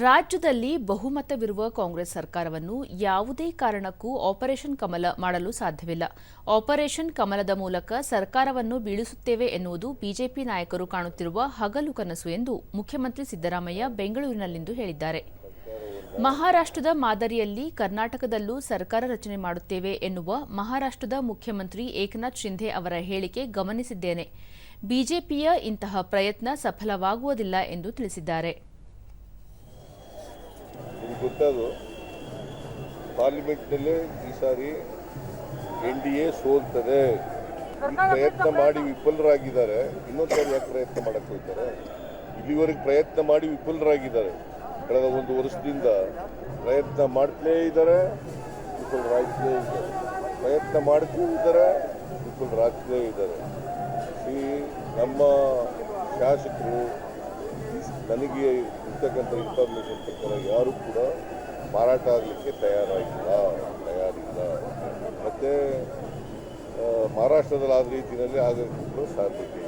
ರಾಜ್ಯದಲ್ಲಿ ಬಹುಮತವಿರುವ ಕಾಂಗ್ರೆಸ್ ಸರ್ಕಾರವನ್ನು ಯಾವುದೇ ಕಾರಣಕ್ಕೂ ಆಪರೇಷನ್ ಕಮಲ ಮಾಡಲು ಸಾಧ್ಯವಿಲ್ಲ. ಆಪರೇಷನ್ ಕಮಲದ ಮೂಲಕ ಸರ್ಕಾರವನ್ನು ಬೀಳಿಸುತ್ತೇವೆ ಎನ್ನುವುದು ಬಿಜೆಪಿ ನಾಯಕರು ಕಾಣುತ್ತಿರುವ ಹಗಲು ಕನಸು ಎಂದು ಮುಖ್ಯಮಂತ್ರಿ ಸಿದ್ದರಾಮಯ್ಯ ಬೆಂಗಳೂರಿನಲ್ಲಿಂದು ಹೇಳಿದ್ದಾರೆ. ಮಹಾರಾಷ್ಟ್ರದ ಮಾದರಿಯಲ್ಲಿ ಕರ್ನಾಟಕದಲ್ಲೂ ಸರ್ಕಾರ ರಚನೆ ಮಾಡುತ್ತೇವೆ ಎನ್ನುವ ಮಹಾರಾಷ್ಟ್ರದ ಮುಖ್ಯಮಂತ್ರಿ ಏಕನಾಥ್ ಶಿಂಧೆ ಅವರ ಹೇಳಿಕೆ ಗಮನಿಸಿದ್ದೇನೆ. ಬಿಜೆಪಿಯ ಇಂತಹ ಪ್ರಯತ್ನ ಸಫಲವಾಗುವುದಿಲ್ಲ ಎಂದು ತಿಳಿಸಿದ್ದಾರೆ. ಗೊತ್ತದು ಪಾರ್ಲಿಮೆಂಟ್ನಲ್ಲೇ ಈ ಸಾರಿ ಎನ್ ಡಿ ಎ ಸೋಲ್ತದೆ. ಪ್ರಯತ್ನ ಮಾಡಿ ವಿಫಲರಾಗಿದ್ದಾರೆ. ಇನ್ನೊಂದು ಸಾರಿ ಯಾಕೆ ಪ್ರಯತ್ನ ಮಾಡಕ್ಕೆ ಹೋಗ್ತಾರೆ? ಇಲ್ಲಿವರೆಗೆ ಪ್ರಯತ್ನ ಮಾಡಿ ವಿಫಲರಾಗಿದ್ದಾರೆ. ಕಳೆದ ಒಂದು ವರ್ಷದಿಂದ ಪ್ರಯತ್ನ ಮಾಡ್ತಲೇ ಇದ್ದಾರೆ ವಿಫಲರಾಗ್ತಲೇ ಇದ್ದಾರೆ. ಪ್ರಯತ್ನ ಮಾಡ್ತಲೇ ಇದ್ದಾರೆ ವಿಫಲರಾಗ್ತಲೇ ಇದ್ದಾರೆ. ಈ ನಮ್ಮ ಶಾಸಕರು ನನಗೆ ಇರ್ತಕ್ಕಂಥ ಇನ್ಫಾರ್ಮೇಷನ್ ಪ್ರಕಾರ ಯಾರೂ ಕೂಡ ಮಾರಾಟ ಆಗಲಿಕ್ಕೆ ತಯಾರಾಗಿಲ್ಲ, ತಯಾರಿಲ್ಲ. ಮತ್ತು ಮಹಾರಾಷ್ಟ್ರದಲ್ಲಿ ಆದ ರೀತಿಯಲ್ಲಿ ಆಗಕ್ಕೆ ಸಾಧ್ಯತೆ